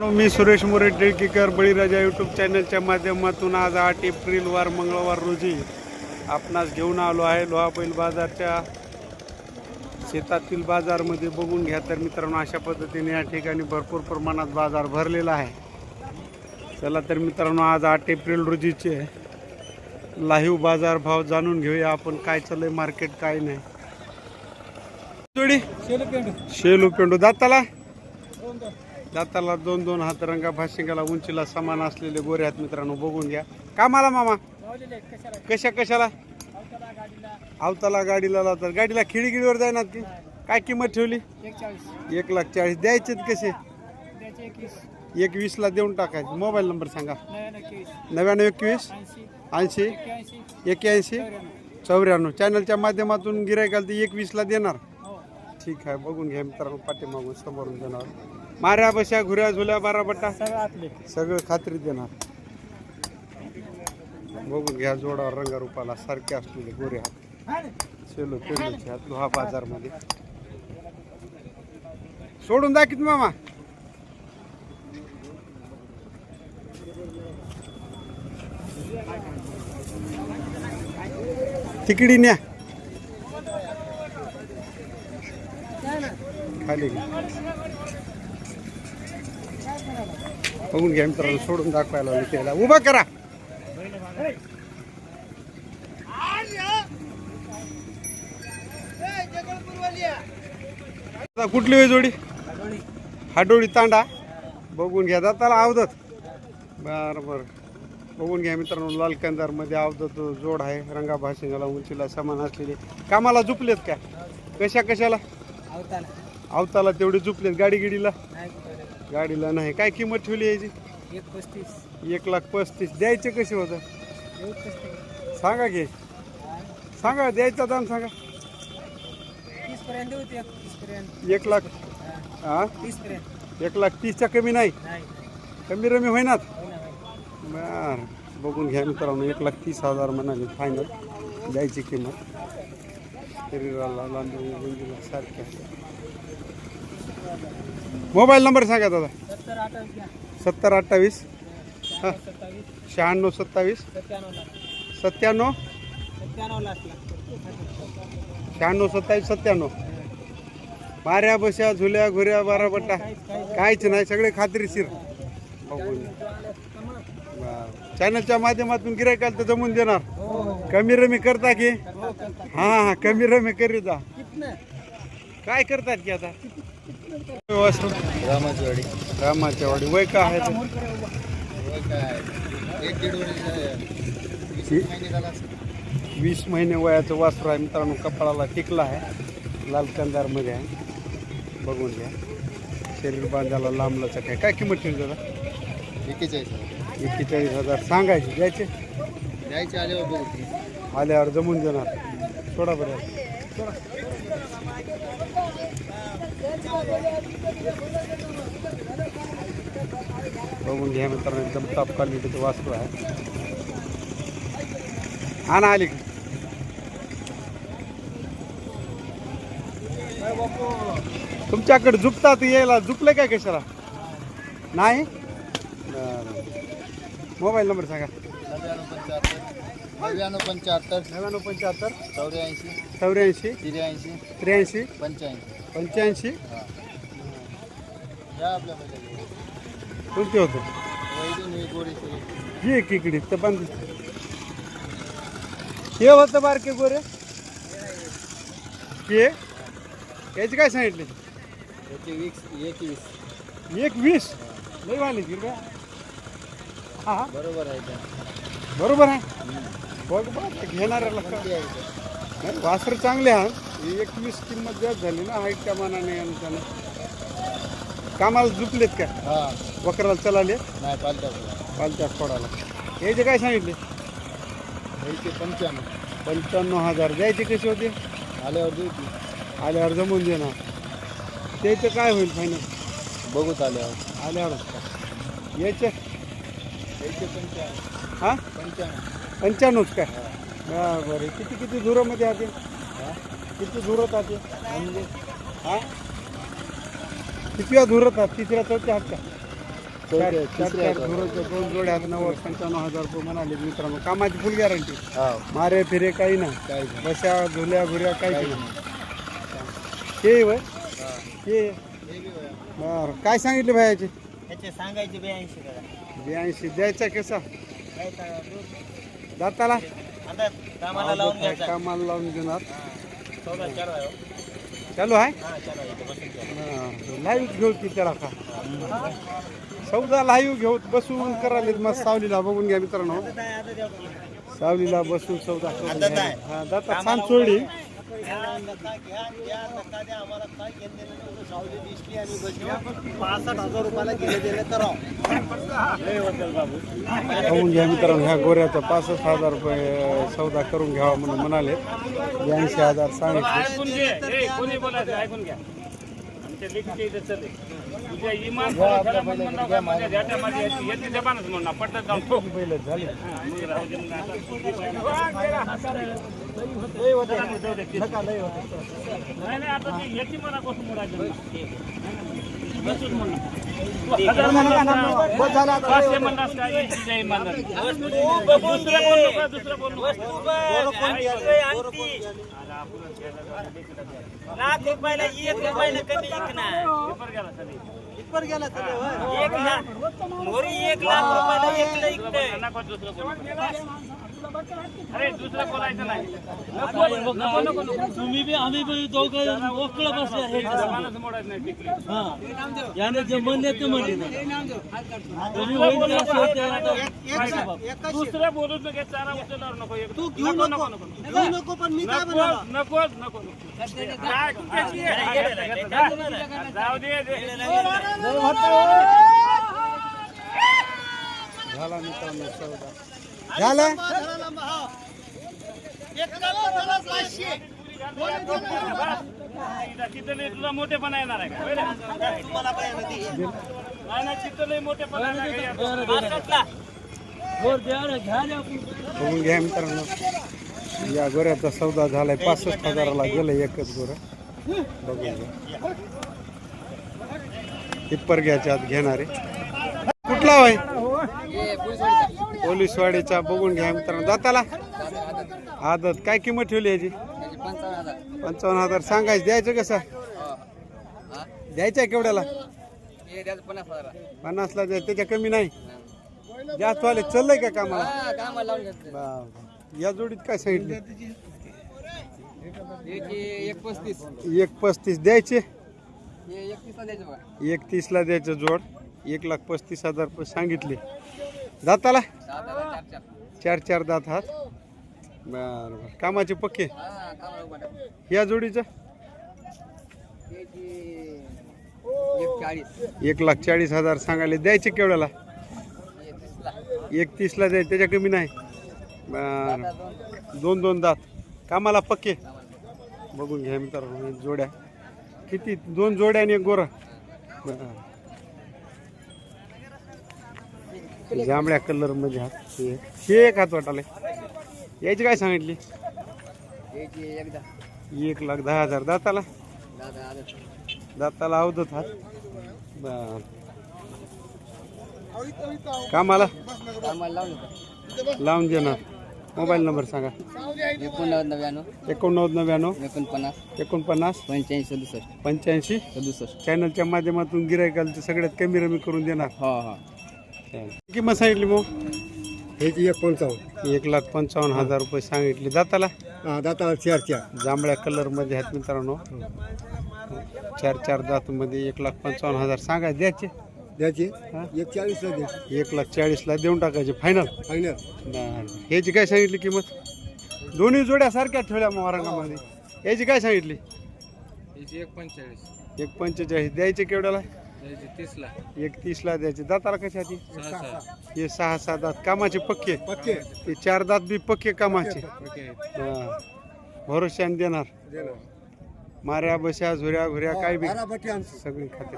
मी सुरेश मोरे टिळकीकर बळीराजा YouTube चॅनलच्या माध्यमातून आज आठ एप्रिल वार मंगळवार रोजी आपणास घेऊन आलो आहे. लोहापैल बाजारच्या शेतातील बाजारमध्ये बघून घ्या तर मित्रांनो अशा पद्धतीने या ठिकाणी भरपूर प्रमाणात बाजार भरलेला आहे. चला तर मित्रांनो आज आठ एप्रिल रोजीचे लाईव्ह बाजार भाव जाणून घेऊया आपण. काय चाललंय मार्केट काय नाही. जोडी? शेलू पेंडू. दाताला? दाताला दोन दोन हात रंगा भाशिंगाला उंचीला समान असलेले गोरे आहेत मित्रांनो बघून घ्या. कामाला मामा? कशा कशाला? आवताला गाडीला. लावतात. गाडीला खिळी गिळीवर जाणार की? काय किंमत ठेवली? एक लाख चाळीस. द्यायचे कसे? एक वीसला देऊन टाकायचे. मोबाईल नंबर सांगा. नव्याण्णव एकवीस. ऐंशी. एक्क्याऐंशी. चौऱ्याण्णव. चॅनलच्या माध्यमातून गिरायकाला ते एक वीसला देणार. ठीक आहे. बघून घ्या मित्रांनो पाठीमागून समोरून देणार माऱ्या बशा घुऱ्या झुल्या बारा बट्टा. सगळं खात्री देणार. बघून घ्या जोडावर रंगारूपाला सारखे असलेले गोरे हात. शेलो पेंडूचे हात लोहा बाजारमध्ये. सोडून दाखीत मामा. तिकडी न्या. खाली बघून घ्या मित्रांनो सोडून दाखवायला लागले त्याला. उभा करा. आता कुठली होय जोडी? हाडोळी तांडा. बघून घ्या दाताला आवदत. बर बर. बघून घ्या मित्रांनो लाल कंदारमध्ये आवदत जोड आहे. रंगा भाषेला उंचीला समान असलेले. कामाला झुपलेत का? कशा कशाला? आवताला. तेवढे झुपलेत. गाडी गिडीला गाडीला नाही. काय किंमत ठेवली याची? एक पस्तीस एक लाख पस्तीस. द्यायचे कसे होतं? एक पस्तीस सांगा की. सांगा द्यायचा दाम सांगा. तीस पर्यंत होते तीस पर्यंत एक लाख. हा. तीस पर्यंत एक लाख तीसच्या कमी नाही? नाही. कमी रमी होईनात? हो ना. बर. बघून घ्या मित्रांनो एक लाख तीस हजार म्हणाले फायनल द्यायची किंमत. शरीराला लांबी रुंदीला सारख्या मोबाईल नंबर सांगा दादा. सत्तर अठ्ठावीस घ्या. सत्तर अठ्ठावीस. हा. सत्तावीस शहाण्णव सत्तावीस. सत्त्याण्णव लाख. सत्त्याण्णव. सत्त्याण्णव लाख लाख शहाण्णव सत्तावीस सत्त्याण्णव. माऱ्या बशा झुल्या घुऱ्या बारा बट्टा. काहीच नाही सगळे खात्रीशीर बघून चॅनलच्या माध्यमातून गिरायकाला तर जमून देणार. हो. कमी रमी करता की? हो हा हा. कमी रमी करी जा. कितनं काय करतात की आता? वासरू रामाचवाडी रामाच्या वाडी वय का आहे? काय एक दीड वर्ष. वीस महिने वयाचं वासरू आहे मित्रांनो. कपाळाला टिकला आहे. लाल कंदारमध्ये आहे. बघून घ्या. शरीर बांधायला लांबलाचं काय काय किंमत ठेवली दादा? एकेचाळीस एक्केचाळीस हजार. सांगायचे द्यायचे? द्यायचे आल्यावर बघू. ती. आल्यावर जमून देणार सोडा बरं. बघून घ्या मित्रांनो एकदम टॉप क्वालिटीचं वास्तू आहे. आणा आली. का? तुमच्याकडे झुकतात यायला झुकले काय कशाला? नाही. मोबाईल नंबर सांगा. नव्याण्णव पंच्याहत्तर नव्याण्णव पंच्याहत्तर. नव्याण्णव पंच्याहत्तर. चौऱ्याऐंशी. चौऱ्याऐंशी. त्र्याऐंशी. त्र्याऐंशी. पंच्याऐंशी. पंच्याऐंशी. कोणते होते? एक इकडे तर पण हे होतं बारके गोरे? हे? याची काय सांगितले? याची वीस एक वीस? लई वाली गिर हा बरोबर आहे बरोबर आहे. बघ बघ घेणाऱ्याला का-? नाही, वासर चांगले हा. ही एकवीस किंमत जास्त झाली ना हाईटच्या मानाने आणि त्यानं. कामाला झुपलेत का? हा. वकराला चलाले? नाही पालत्या पालत्या फोडाला याचे काय सांगितले? याचे पंच्याण्णव. पंच्याण्णव हजार. द्यायचे कसे होते? आल्यावर देऊ ती आल्यावर जमून देणार. त्याचं काय होईल फायनल बघूत आल्यावर. आल्यावर. याचे याचे पंच्याण्णव. हा? पंच्याण्णव. पंच्याण्णवच काय बरं बरं. किती किती दुरामध्ये आते किती दुरत आते म्हणजे हा? किती धुरत आहात तिसऱ्या चौथ्या हात का चौथ्या तिसऱ्या चार ढोराच्या दोन जोड्या नव्वद पंच्याण्णव हजार रुपये म्हणाले मित्रांनो. कामाची फुल गॅरंटी हा मारे फिरे काही नाही. काय नाही. बशा झुल्या भुऱ्या काही नाही. हे वय? हा. हे? बरं. काय सांगितले भायाचे? त्याचे सांगायचे ब्याऐंशी करा. ब्याऐंशी. द्यायचा कसा? काय तर दाताला? आता कामाला लावून घ्यायचा. कामाला लावून देणार. चालू आहे हा चार आहे. लाईव्ह घेऊ की त्याला का सौदा लाईव्ह घेऊ बसून करायला मस्त सावलीला बघून घ्या मित्रांनो. सावलीला बसून. काय? हा दाता छान चोळली नका घ्या, मित्रांनो ह्या गोऱ्याचा पासष्ट हजार रुपये सौदा करून घ्यावा म्हणून म्हणाले. ब्याऐंशी हजार सांगितले. हा, लाख रुपयाला एक रुपयाला कमी विकणार? पेपर गेला. एक लाख. मोरी एक लाख रुपयाला एकलं विकतंय. दुसरं बोल अरे दुसरं बोलायचं नाही. नको नको नको नको. तुम्ही बी आम्ही बी दोघं मोकळं बसले हा. याने जे म्हणले ते म्हणले. तुम्ही होईल. दुसरं बोलूच नको चारा उचलणार नको एक तू घेऊ नको नको. नको नको. घेऊ नको पण मी काय नको नको. नको जाऊ दे दे. झाला मित्रांनो सौदा झालं? तुला मोठेपणा येणार आहे का नाही मोठेपणा घ्या बघून घ्या मित्रांनो. या गोऱ्याचा सौदा झालाय. पासष्ट हजाराला गेलं एकच गोरं. बघून घ्या. टिप्पर घ्यायच्या आत घेणारे. कुठला वय पोलीसवाडीचा बघून घ्या मित्रांनो. दाताला आदत. काय किंमत ठेवली याची? पंचावन्न हजार. सांगायचं द्यायचं कसं? द्यायचं आहे केवढ्याला? पन्नासला द्या. त्याच्या कमी नाही. जास्त वाले चाललंय का कामाला? बा, या जोडीत काय सांगितले? एक पस्तीस. एक पस्तीस द्यायचे? एकतीसला द्यायचं एकतीस ला द्यायचं जोड. एक लाख पस्तीस हजार सांगितले. दाताला? चार चार. दात हात. बर बर कामाचे पक्के? या जोडीचं? एक लाख चाळीस हजार सांगायले द्यायचे केवढ्याला? एकतीसला. द्यायचे त्याच्या कमी नाही. बर. दोन. दोन दात. कामाला पक्के? बघून घ्या मित्रांनो जोड्या. किती? दोन जोड्या आणि एक गोरा बरं. जांभळ्या कलरमध्ये हात हे हे एक हात वाटाले याची काय सांगितली? एक लाख दहा हजार दाताला. दाताला अवधत हात. बर. कामाला? लावून लावून देणार. मोबाईल नंबर सांगा. एकोणनव्वद नव्याण्णव एकोणनव्वद नव्याण्णव एकोणपन्नास. एकोणपन्नास. पंच्याऐंशी सदुसष्ट. पंच्याऐंशी. सदुसष्ट. चॅनलच्या माध्यमातून गिरायकालचं सगळ्यात कमी रमी करून देणार. हो हो. किंमत सांगितली मग? ह्याची एक पंचावन्न. एक लाख पंचावन्न हजार रुपये सांगितले. दाताला? हा दाताला चार चार. जांभळ्या कलरमध्ये आहेत मित्रांनो. चार चार दातमध्ये एक लाख पंचावन्न हजार. सांगायचे द्यायचे? द्यायची? हा? एक चाळीसला द्यायची. एक लाख चाळीसला देऊन टाकायचे. फायनल फायनल ह्याची काय सांगितली किंमत? दोन्ही जोड्या सारख्या ठेवल्या मग औरंगाबादमध्ये याची काय सांगितली? एक पंचेचाळीस. एक पंचेचाळीस. द्यायचे केवढ्याला? तीसला. एक तीसला द्यायचे. दाताला कशा सहा हे सहा सहा दात. कामाचे पक्के? पक्के. ते चार दात बी पक्के कामाचे? हा. भरोश्याने देणार? माऱ्या बशा झुऱ्या घुऱ्या काय बी. सगळी खाते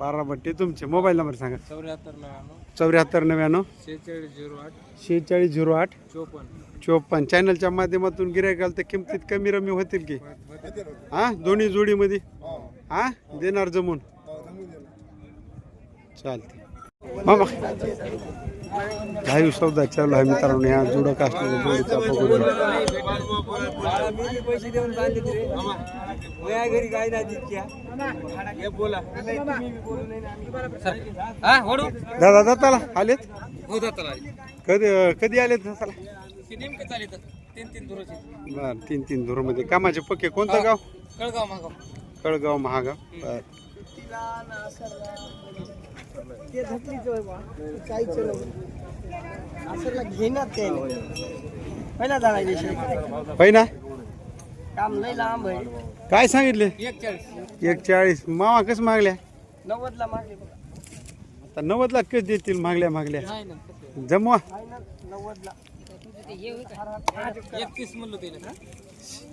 बारा बट्टे तुमचे. मोबाईल नंबर सांगा. चौऱ्याहत्तर नव्याण्णव. चौऱ्याहत्तर नव्याण्णव. शेहेचाळीस झिरो आठ. शेहेचाळीस झिरो आठ. चोपन्न. चोपन्न. चॅनलच्या माध्यमातून गिरायकाल तर किमतीत कमी रमी होतील की? हा? दोन्ही जोडीमध्ये? हा? देणार जमून. चालते मामा. लाईव्ह सौदा चालू आहे मित्रांनो या हे बोला दादा आलेत? हो जाताला कधी कधी आलेत दुराचे बर तीन तीन धुरमध्ये कामाचे पक्के कोणतं गाव? कळगाव मागाव कळगाव महागाव. बर. ते धकलीच होय बा. काही चलो असं घेणार काय नाही पहिला जाणार पहिना काम लय लांब आहे. काय सांगितले? एक चाळीस मामा कसं मागल्या? नव्वदला मागे बघा. आता नव्वदला कस देतील मागल्या मागल्या? नाही ना. जमवा. एकतीस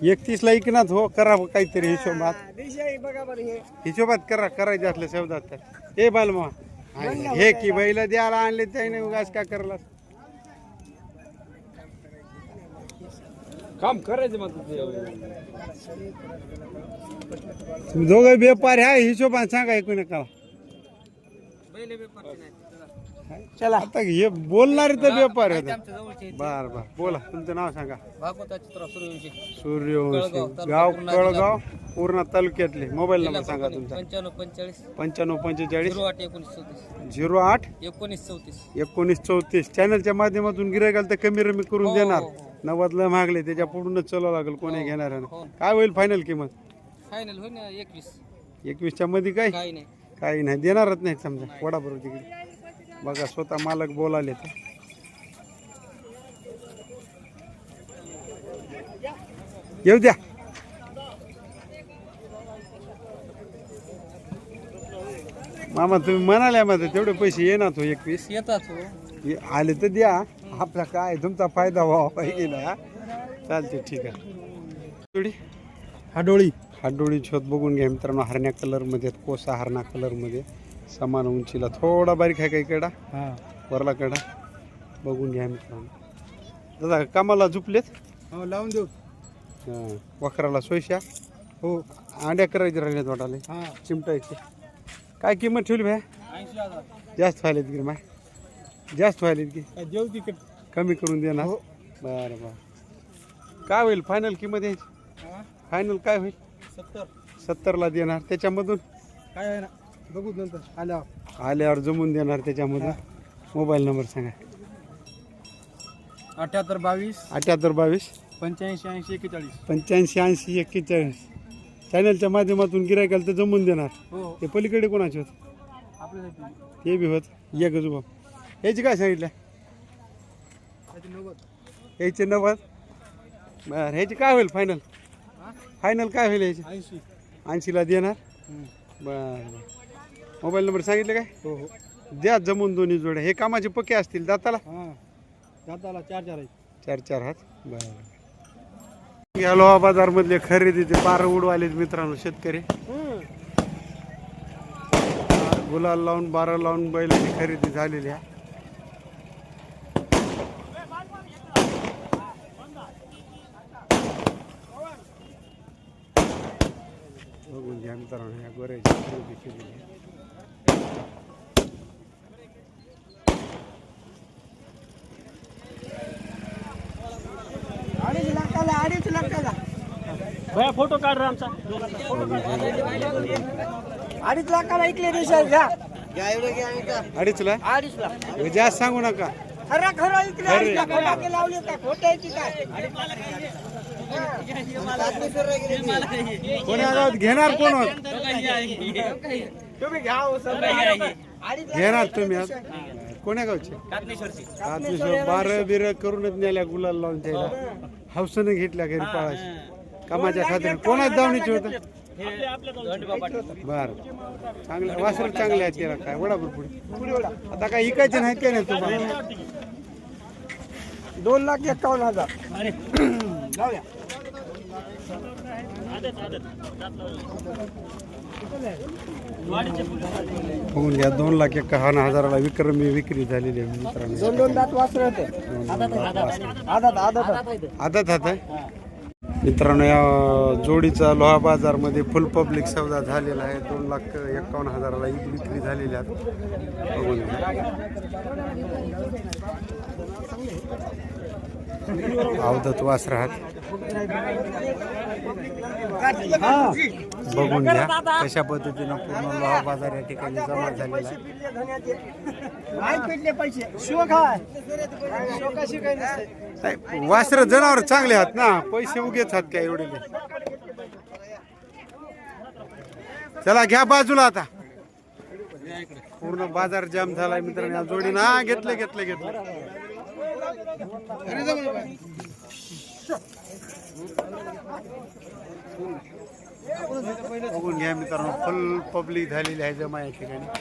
एकतीसला ऐकनात हो करा काहीतरी हिशोबात. देशाई बघा बरं हे. हिशोबात करा करायचे असल्या शब्दात तर. ए बालमा हे की बैला द्यायला आणले त्याने उगाच का करला काम करायचं मग तुम्ही दोघं व्यापारी आहे हिशोबात सांगा ऐकू नका पहिले व्यापार नाही. चला. आता हे बोलणारे तर व्यापारी होते आमच्या जवळचे बर बर. बोला तुमचं नाव सांगा. सूर्यवंशी. गाव तालुका कळगाव पूर्ण तालुक्यातले. मोबाईल नंबर सांगा तुमचा. पंच्याण्णव पंचेचाळीस. पंच्याण्णव पंचेचाळीस. झिरो आठ एकोणीस चौतीस. झिरो आठ एकोणीस चौतीस. एकोणीस चौतीस. चॅनलच्या माध्यमातून गिरायकाल तर कमी रमी करून हो, देणार. हो, हो. नव्वदला मागले त्याच्या पुढूनच चालावं लागेल कोणी घेणार. काय होईल फायनल किंमत? फायनल होईल ना एकवीस. एकवीसच्या मध्ये काय? काही नाही. काही नाही. देणारच नाही समजा. वडा बरोबर तिकडे बघा स्वतः मालक बोलाले तर येऊ द्या. मामा तुम्ही म्हणाल्या मध्ये तेवढे पैसे येणार तो एकवीस येतात हो. ये- आले तर द्या. आपला काय तुमचा फायदा व्हावा पाहिजे ना. चालते ठीक आहे. डोळी? हाडोळी हाडोळी छत बघून घ्या मित्रांनो. हरण्या कलरमध्ये कोसा हरणा कलरमध्ये समान उंचीला थोडा बारीक आहे काही कडा वरला कडा. बघून घ्या मित्रांनो. दादा कामाला झुपलेत? हो लावून देऊ. हां वखराला सोयशा? हो. अंड्या करायचे राहिलेत वाटाले. हा. चिमटायचे. काय किंमत ठेवली भाई जास्त व्हायलेत की माय? जास्त व्हायलेत की? देऊ तिकडे. कमी करून देणार बरं बरं. काय होईल फायनल किंमत यायची? फायनल काय होईल? सत्तर. सत्तरला देणार. त्याच्यामधून? काय आहे ना बघू नंतर. आल्यावर. आल्यावर जमून देणार त्याच्यामधून मोबाईल नंबर सांगा. अठ्याहत्तर बावीस. अठ्याहत्तर बावीस. पंच्याऐंशी ऐंशी एक्केचाळीस. पंच्याऐंशी ऐंशी एक्केचाळीस. चॅनलच्या माध्यमातून गिरायकाला तर जमून देणार. हो. ते पलीकडे कोणाचे होत? आपल्यासाठी ते बी होत. एक जुबा याची काय सांगितलं? याचे नव्वद. बरं ह्याची काय होईल फायनल फायनल काय होईल याची? ऐंशी. ऐंशीला देणार? बरं. मोबाईल नंबर सांगितलं काय? हो हो. द्या जमून दोन्ही जोड्या. हे कामाचे पक्के असतील दाताला? हां. जाताला चार चार आहेत. चार चार हात? बरं. गेलो बाजारमधले खरेदी ते बारा उडवालेत मित्रांनो शेतकरी. गुलाल लावून बारा लावून बैलाची खरेदी झालेली आहे. बघून घ्या मित्रांनो ह्या गोऱ्याची खरेदी केलेली आहे अडीच लाखाला अडीच लाखाला भया फोटो काढ रे आमचा. अडीच लाखाला ऐकले देशात घ्या. का अडीचला अडीच लाख. जास्त सांगू नका. खरं खरं ऐकले अडीच लाख फटाके लावले का खोट्याची काय? कोणी आगावात घेणार कोण आहोत? तुम्ही घ्या हो. अडीच घेणार तुम्ही आज? कोण्या गावचे? कातनेश्वर बारं बिर करूनच नेल्या गुलाल लावून त्याला. हौसनं घेतल्या घरी पाळायची. कामाच्या खात्याने कोणाच दावणीचे होतं? बर. चांगलं वासर चांगले आहेत त्याला काय वडा पुढे. आता काय इकायचे नाहीत काय नाही तुम्हाला? दोन लाख एकावन्न हजार. जाऊया. बघून घ्या दोन लाख एकावन्न हजाराला विक्रमी विक्री झालेली आहे मित्रांनो. दोन दोन दात वासर होते आदत आदत आदत. हात आहे मित्रांनो या जोडीचा लोहा बाजारमध्ये फुल पब्लिक सौदा झालेला आहे. दोन लाख एकावन्न हजाराला ही विक्री झालेली आहे. बघून घ्या. अवधत वासरात बघून घ्या कशा पद्धतीनं पूर्ण लोहा बाजार या ठिकाणी जमा झालेला आहे. वासर जनावर चांगले आहात ना पैसे उगेच आहात काय एवढे चला घ्या बाजूला आता. पूर्ण बाजार जाम झालाय मित्रांनो जोडी जोडीनं. घेतलं घेतले घेतले. बघून घ्या मित्रांनो फुल पब्लिक झालेली आहे जमा या ठिकाणी.